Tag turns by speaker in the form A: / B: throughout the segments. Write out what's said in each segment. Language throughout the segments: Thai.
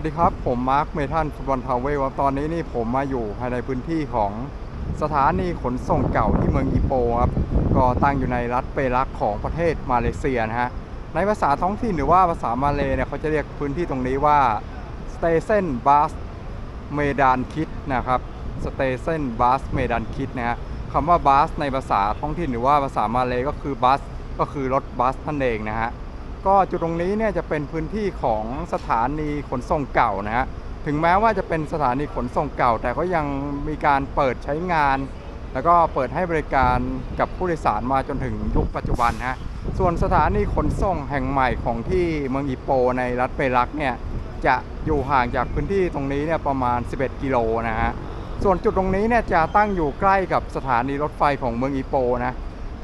A: วัสดีครับ ผมมาร์คเมทันฟุตบอลทาวเวลครับตอนนี้นี่ผมมาอยู่ภายในพื้นที่ของสถานีขนส่งเก่าที่เมืองอีโปครับก็ตั้งอยู่ในรัฐเปรักของประเทศมาเลเซียนะฮะในภาษาท้องถิ่นหรือว่าภาษามาเลเนี่ยเขาจะเรียกพื้นที่ตรงนี้ว่าสเตเซนบ s สเมดานคิดนะครับสเตเซนบ s สเมดานคิดนะฮะคำว่าบัสในภาษาท้องถิ่นหรือว่าภาษามาเลก็คือบัสก็คือรถบัสนั่นเองนะฮะ ก็จุดตรงนี้เนี่ยจะเป็นพื้นที่ของสถานีขนส่งเก่านะฮะถึงแม้ว่าจะเป็นสถานีขนส่งเก่า แต่ก็ยังมีการเปิดใช้งาน แล้วก็เปิดให้บริการกับผู้โดยสารมาจนถึงยุคปัจจุบันนะฮะส่วนสถานีขนส่งแห่งใหม่ของที่เมืองอีโปในรัฐเปรักเนี่ยจะอยู่ห่างจากพื้นที่ตรงนี้เนี่ยประมาณ 11 กิโลนะฮะส่วนจุดตรงนี้เนี่ยจะตั้งอยู่ใกล้กับสถานีรถไฟของเมืองอีโปนะ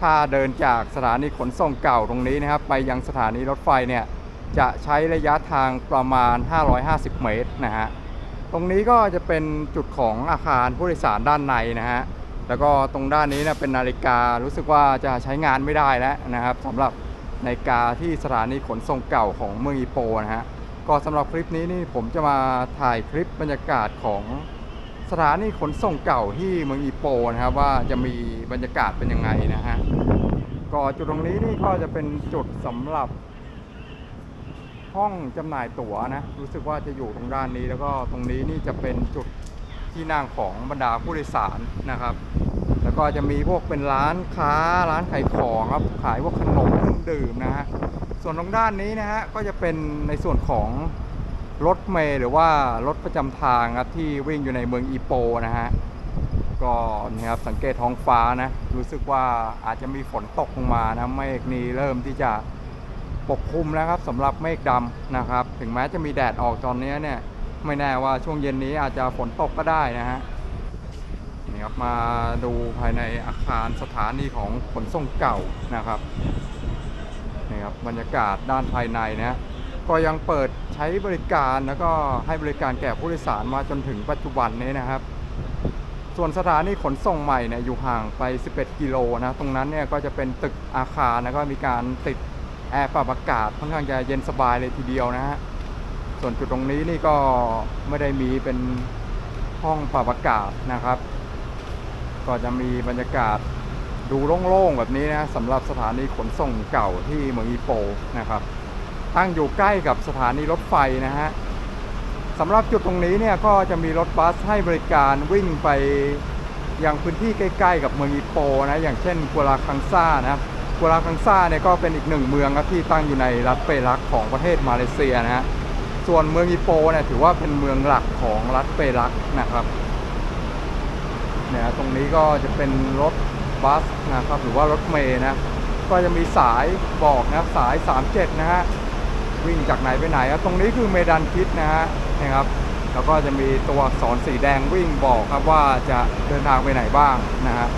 A: ถ้าเดินจากสถานีขนส่งเก่าตรงนี้นะครับ ไปยังสถานีรถไฟเนี่ยจะใช้ระยะทางประมาณ 550 เมตรนะฮะ ตรงนี้ก็จะเป็นจุดของอาคารผู้โดยสารด้านในนะฮะ แล้วก็ตรงด้านนี้เนะเป็นนาฬิกา รู้สึกว่าจะใช้งานไม่ได้แล้วนะครับสำหรับนาฬิกาที่สถานีขนส่งเก่าของเมืองอีโปนะฮะ ก็สำหรับคลิปนี้นี่ผมจะมาถ่ายคลิปบรรยากาศของ สถานีขนส่งเก่าที่เมืองอีโปนะครับว่าจะมีบรรยากาศเป็นยังไงนะฮะก็จุดตรงนี้นี่ก็จะเป็นจุดสำหรับ ห้องจำหน่ายตั๋วนะรู้สึกว่าจะอยู่ตรงด้านนี้ แล้วก็ตรงนี้นี่จะเป็นจุดที่นั่งของบรรดาผู้โดยสารนะครับ แล้วก็จะมีพวกเป็นร้านค้าร้านขายของครับขายพวกขนมเครื่องดื่มนะฮะส่วนตรงด้านนี้นะฮะก็จะเป็นในส่วนของ รถเมล์หรือว่ารถประจำทางครับที่วิ่งอยู่ในเมืองอีโปนะฮะก็นี่ครับสังเกตท้องฟ้านะรู้สึกว่าอาจจะมีฝนตกลงมานะเมฆนี้เริ่มที่จะปกคลุมแล้วครับสำหรับเมฆดำนะครับ ถึงแม้จะมีแดดออกตอนนี้เนี่ยไม่แน่ว่าช่วงเย็นนี้อาจจะฝนตกก็ได้นะฮะนี่ครับมาดูภายในอาคารสถานีของขนส่งเก่านะครับนี่ครับบรรยากาศด้านภายในนะก็ยังเปิด ใช้บริการแล้วก็ให้บริการแก่ผู้โดยสารมาจนถึงปัจจุบันนี้นะครับ ส่วนสถานีขนส่งใหม่เนี่ยอยู่ห่างไป 11 กิโลนะ ตรงนั้นเนี่ยก็จะเป็นตึกอาคารแล้วก็มีการติดแอร์ปรับอากาศค่อนข้างจะเย็นสบายเลยทีเดียวนะฮะ ส่วนจุดตรงนี้นี่ก็ไม่ได้มีเป็นห้องปรับอากาศนะครับ ก็จะมีบรรยากาศดูโล่งๆแบบนี้นะสำหรับสถานีขนส่งเก่าที่เมืองอีโปนะครับ ตั้งอยู่ใกล้กับสถานีรถไฟนะฮะสำหรับจุดตรงนี้เนี่ยก็จะมีรถบัสให้บริการวิ่งไปยังพื้นที่ใกล้ ๆ กับเมืองอีโปนะอย่างเช่นกัวลาคังซานะกัวลาคังซาเนี่ยก็เป็นอีกหนึ่งเมืองครับที่ตั้งอยู่ในรัฐเปรักของประเทศมาเลเซียนะฮะส่วนเมืองอีโปเนี่ยถือว่าเป็นเมืองหลักของรัฐเปรักนะครับเนี่ยตรงนี้ก็จะเป็นรถบัสนะครับหรือว่ารถเมย์นะก็จะมีสายบอกนะสาย 37 นะฮะ วิ่งจากไหนไปไหนครับตรงนี้คือเมดันคิดนะฮะนะครับแล้วก็จะมีตัวอักษรสีแดงวิ่งบอกครับว่าจะเดินทางไปไหนบ้างนะฮะ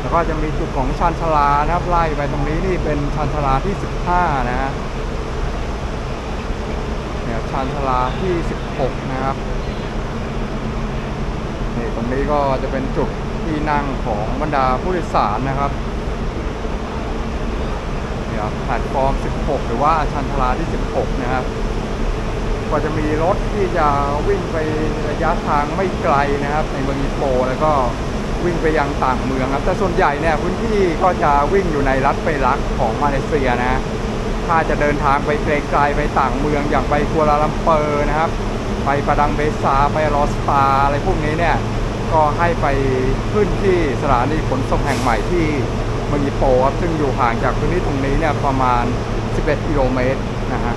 A: แล้วก็จะมีจุดของชันชลานะครับไล่ไปตรงนี้นี่เป็นชันชลาที่ 15 นะฮะเนี่ยชันชลาที่ 16 นะครับนี่ตรงนี้ก็จะเป็นจุดที่นั่งของบรรดาผู้โดยสารนะครับ เนี่ยครับแพลตฟอร์ม 16 หรือว่าชันทราที่ 16 นะครับก็จะมีรถที่จะวิ่งไประยะทางไม่ไกลนะครับ ในเมืองอีโปแล้วก็วิ่งไปยังต่างเมืองครับแต่ส่วนใหญ่เนี่ยพื้นที่ก็จะวิ่งอยู่ในรัฐเปรักของมาเลเซียนะถ้าจะเดินทางไปไกลๆไปต่างเมืองอย่างไปกัวลาลัมเปอร์นะครับ ไปประดังเบซาไปรอสตาอะไรพวกนี้เนี่ยก็ให้ไปขึ้นที่สถานีขนส่งแห่งใหม่ที่ มืองอีโปครับซึ่งอยู่ห่างจากพื้นที่ตรงนี้เนี่ยประมาณ 11 กิโลเมตรนะฮะ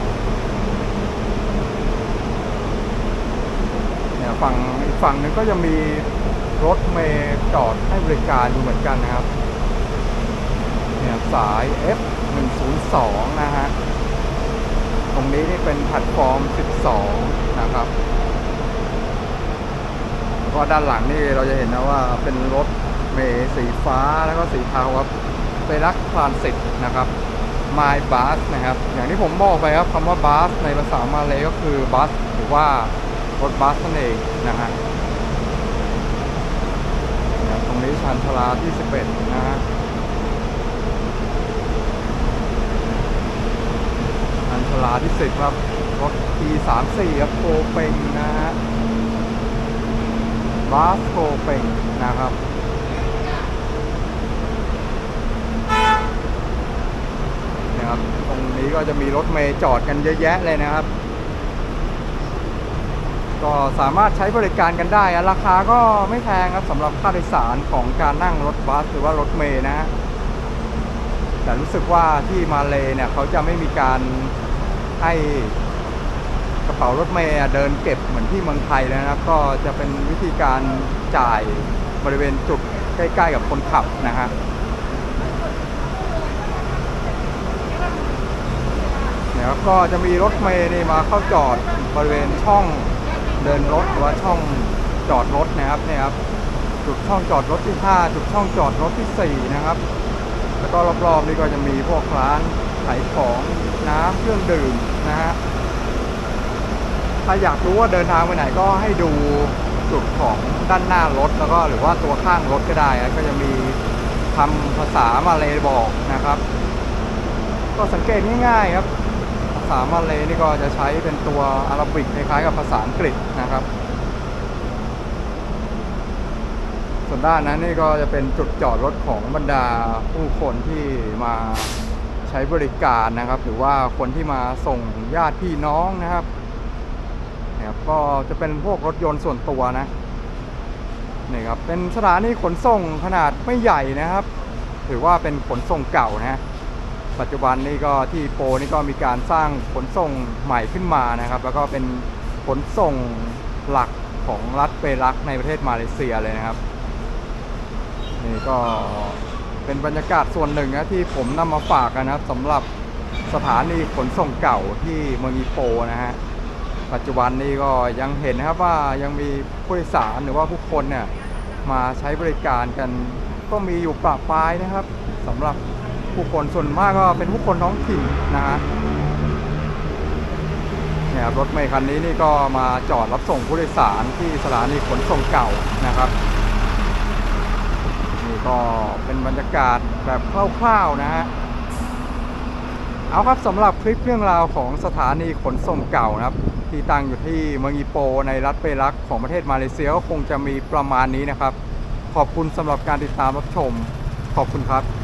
A: เนี่ยฝั่งอีกฝั่งหนึงก็จะมีรถเมล์จอดให้บริการอยู่เหมือนกันนะครับเนี่ยสาย F 102นะฮะตรงนี้นี่เป็นแพลตฟอร์ม 12 นะครับแล้วก็ด้านหลังนี่เราจะเห็นนะว่าเป็นรถ เมล์สีฟ้าแล้วก็สีเทาครับไปรักทรานสิตนะครับ My Bus นะครับ อย่างที่ผมบอกไปครับคำว่าบัสในภาษามาเลยก็คือบัสหรือว่ารถบัสนั่นเองนะฮะตรงนี้ชันชลาที่ 11 นะฮะชันชลาที่ 10 ครับ รถ T34 ครับโคเปงนะฮะบาสโคเปงนะครับ นะครับ ตรงนี้ก็จะมีรถเมย์จอดกันเยอะแยะเลยนะครับ ก็สามารถใช้บริการกันได้ ราคาก็ไม่แพงครับสำหรับค่าโดยสารของการนั่งรถบัสหรือว่ารถเมย์นะฮะแต่รู้สึกว่าที่มาเลเนี่ยเขาจะไม่มีการให้กระเป๋ารถเมย์เดินเก็บเหมือนที่เมืองไทยเลยนะครับ ก็จะเป็นวิธีการจ่ายบริเวณจุดใกล้ ๆ กับคนขับนะฮะ เนี่ย ครับก็จะมีรถเมย์นี่มาเข้าจอดบริเวณช่องเดินรถหรือว่าช่องจอดรถนะครับเนี่ยครับจุดช่องจอดรถที่ 5 จุดช่องจอดรถที่ 4 นะครับ แล้วก็รอบๆนี่ก็จะมีพวกร้านขายของน้ำเครื่องดื่มนะฮะถ้าอยากรู้ว่าเดินทางไปไหนก็ให้ดูจุดของด้านหน้ารถแล้วก็หรือว่าตัวข้างรถก็ได้นะก็จะมีทำภาษามาเลยบอกนะครับ ก็สังเกตง่ายๆครับ ษามาเลยนี่ก็จะใช้เป็นตัวอาราบิกคล้ายๆกับภาษาอังกฤษนะครับ ส่วนด้านนั้นนี่ก็จะเป็นจุดจอดรถของบรรดาผู้คนที่มาใช้บริการนะครับ หรือว่าคนที่มาส่งญาติพี่น้องนะครับเนี่ยครับก็จะเป็นพวกรถยนต์ส่วนตัวนะนี่ครับเป็นสถานีขนส่งขนาดไม่ใหญ่นะครับ ถือว่าเป็นขนส่งเก่านะ ปัจจุบันนี่ก็ที่โปนี่ก็มีการสร้างขนส่งใหม่ขึ้นมานะครับ แล้วก็เป็นขนส่งหลักของรัฐเปรักในประเทศมาเลเซียเลยนะครับนี่ก็เป็นบรรยากาศส่วนหนึ่งนะที่ผมนำมาฝากนะครับสำหรับสถานีขนส่งเก่าที่เมืองอีโปนะฮะปัจจุบันนี้ก็ยังเห็นนะครับว่ายังมีผู้โดยสารหรือว่าผู้คนเนี่ยมาใช้บริการกันก็มีอยู่ปะปายนะครับสำหรับ ผู้คนส่วนมากก็เป็นผู้คนท้องถิ่นนะฮะเนี่ยรถเมล์คันนี้นี่ก็มาจอดรับส่งผู้โดยสารที่สถานีขนส่งเก่านะครับนี่ก็เป็นบรรยากาศแบบคร่าวๆนะฮะเอาครับสำหรับคลิปเรื่องราวของสถานีขนส่งเก่านะครับ ที่ตั้งอยู่ที่เมืองอีโป ในรัฐเปรักของประเทศมาเลเซียก็คงจะมีประมาณนี้นะครับ ขอบคุณสำหรับการติดตามรับชม ขอบคุณครับ